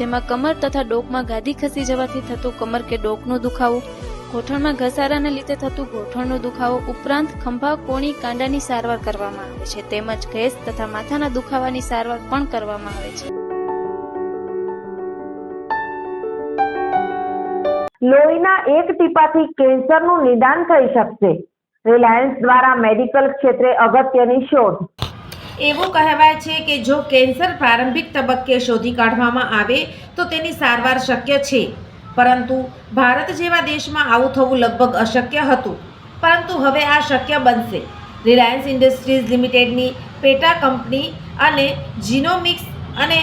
જેમાં કમર તથા ડોકમાં ગાદી ખસી જવાથી થતું કમર કે ડોકનો દુખાવો, ગોઠણમાં ઘસારાને લીધે થતું ગોઠણનો દુખાવો ઉપરાંત ખંભા, કોણી, કાંડાની સારવાર કરવામાં આવે છે. તેમજ ગેસ તથા માથાના દુખાવાની સારવાર પણ કરવામાં આવે છે. લોહીના એક ટીપાથી કેન્સરનું નિદાન થઈ શકશે. રિલાયન્સ દ્વારા મેડિકલ ક્ષેત્રે અગત્યની શોધ. એવું કહેવાય છે કે જો કેન્સર પ્રારંભિક તબક્કે શોધી કાઢવામાં આવે તો તેની સારવાર શક્ય છે. પરંતુ ભારત જેવા દેશમાં આવું થવું લગભગ અશક્ય હતું. પરંતુ હવે આ શક્ય બનશે. રિલાયન્સ ઇન્ડસ્ટ્રીઝ લિમિટેડની પેટા કંપની અને જીનોમિક્સ અને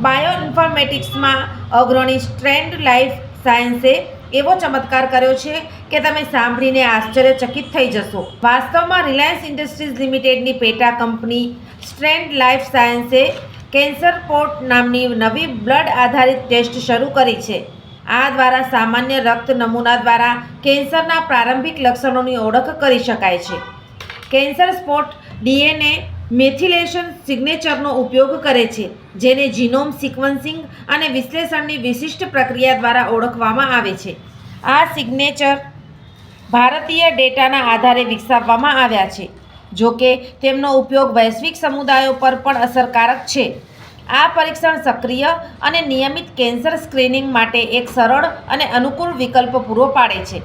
બાયો ઇન્ફોર્મેટિક્સમાં અગ્રણી સ્ટ્રેન્ડ લાઈફ સાયન્સે એવો ચમત્કાર કર્યો છે કે તમે સાંભળીને આશ્ચર્યચકિત થઈ જશો. વાસ્તવમાં રિલાયન્સ ઇન્ડસ્ટ્રીઝ લિમિટેડની પેટા કંપની સ્ટ્રેન્ડ લાઈફ સાયન્સે કેન્સર પોર્ટ નામની નવી બ્લડ આધારિત ટેસ્ટ શરૂ કરી છે. આ દ્વારા સામાન્ય રક્ત નમૂના દ્વારા કેન્સરના પ્રારંભિક લક્ષણોની ઓળખ કરી શકાય છે. કેન્સર સ્પોટ ડીએનએ મેથિલેશન સિગ્નેચરનો ઉપયોગ કરે છે, જેને જીનોમ સિક્વન્સિંગ અને વિશ્લેષણની વિશિષ્ટ પ્રક્રિયા દ્વારા ઓળખવામાં આવે છે. આ સિગ્નેચર ભારતીય ડેટાના આધારે વિકસાવવામાં આવ્યા છે, જો કે તેમનો ઉપયોગ વૈશ્વિક સમુદાયો પર પણ અસરકારક છે. આ પરીક્ષણ સક્રિય અને નિયમિત કેન્સર સ્ક્રીનિંગ માટે એક સરળ અને અનુકૂળ વિકલ્પ પૂરો પાડે છે.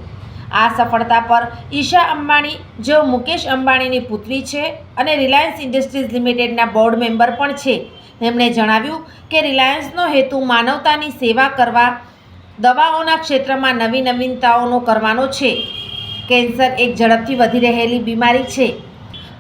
આ સફળતા પર ઈશા અંબાણી, જેઓ મુકેશ અંબાણીની પુત્રી છે અને રિલાયન્સ ઇન્ડસ્ટ્રીઝ લિમિટેડના બોર્ડ મેમ્બર પણ છે. તેમણે જણાવ્યું કે રિલાયન્સનો હેતુ માનવતાની સેવા કરવા, દવાઓના ક્ષેત્રમાં નવી નવીનતાઓનો કરવાનો છે. કેન્સર એક ઝડપથી વધી રહેલી બીમારી છે.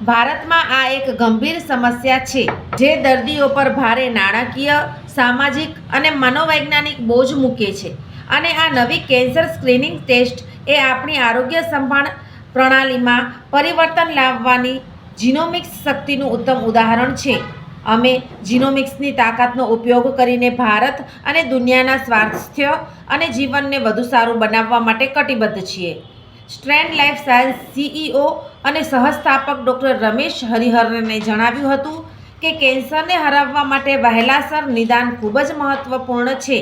ભારતમાં આ એક ગંભીર સમસ્યા છે, જે દર્દીઓ પર ભારે નાણાકીય, સામાજિક અને મનોવૈજ્ઞાનિક બોજ મૂકે છે અને આ નવી કેન્સર સ્ક્રીનિંગ ટેસ્ટ એ આપણી આરોગ્ય સંભાળ પ્રણાલીમાં પરિવર્તન લાવવાની જીનોમિક્સ શક્તિનું ઉત્તમ ઉદાહરણ છે. અમે જીનોમિક્સની તાકાતનો ઉપયોગ કરીને ભારત અને દુનિયાના સ્વાસ્થ્ય અને જીવનને વધુ સારું બનાવવા માટે કટિબદ્ધ છીએ. સ્ટ્રેન્ડ લાઈફ સાયન્સ સીઈઓ અને સહસ્થાપક ડૉક્ટર રમેશ હરિહરને જણાવ્યું હતું કે કેન્સરને હરાવવા માટે વહેલાસર નિદાન ખૂબ જ મહત્ત્વપૂર્ણ છે.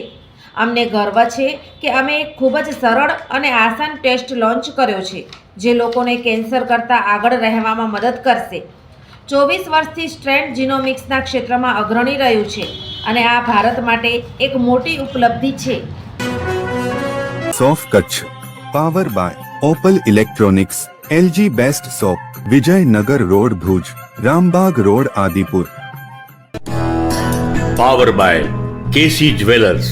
અમને ગર્વ છે કે અમે એક ખૂબ જ સરળ અને આસાન ટેસ્ટ લોન્ચ કર્યો છે જે લોકોને કેન્સર કરતાં આગળ રહેવામાં મદદ કરશે. ચોવીસ વર્ષથી સ્ટ્રેન્ડ જીનોમિક્સના ક્ષેત્રમાં અગ્રણી રહ્યું છે અને આ ભારત માટે એક મોટી ઉપલબ્ધિ છે. સોફ Kutch power by Opal electronics LG best shop Vijaynagar road Bhuj Rambag road Adipur. Power by KC jewellers.